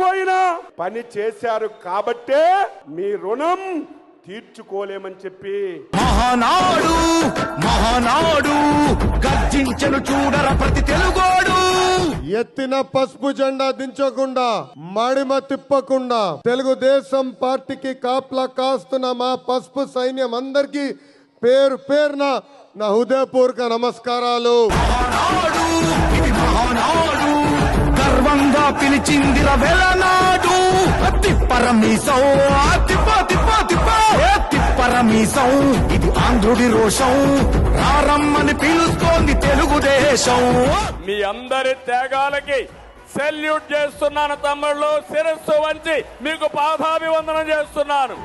పోయినా పని చేశారు కాబట్టే మీ రుణం తీర్చుకోలేమని చెప్పి. మహానాడు మహానాడు గర్జించను చూడర ప్రతి తెలుగోడు. ఎత్తిన పసుపు జెండా దించకుండా మడిమ తిప్పకుండా తెలుగుదేశం పార్టీకి కాపలా కాస్తున్న మా పసుపు సైన్యం అందరికీ పేరు పేరున నా హృదయపూర్వక నమస్కారాలు. మహానాడు. పిలిచిందిర వెలనాడు తిప్పరమీసం తిప్ప తిప్ప తిప్ప. తిప్పరమీసం ఇది ఆంధ్రుడి రోషం. రారమ్మని పిలుస్తోంది తెలుగుదేశం. మీ అందరి త్యాగాలకి సెల్యూట్ చేస్తున్నాను తమ్ముళ్ళు. శిరస్సు వంచి మీకు పాదాభివందనం చేస్తున్నాను.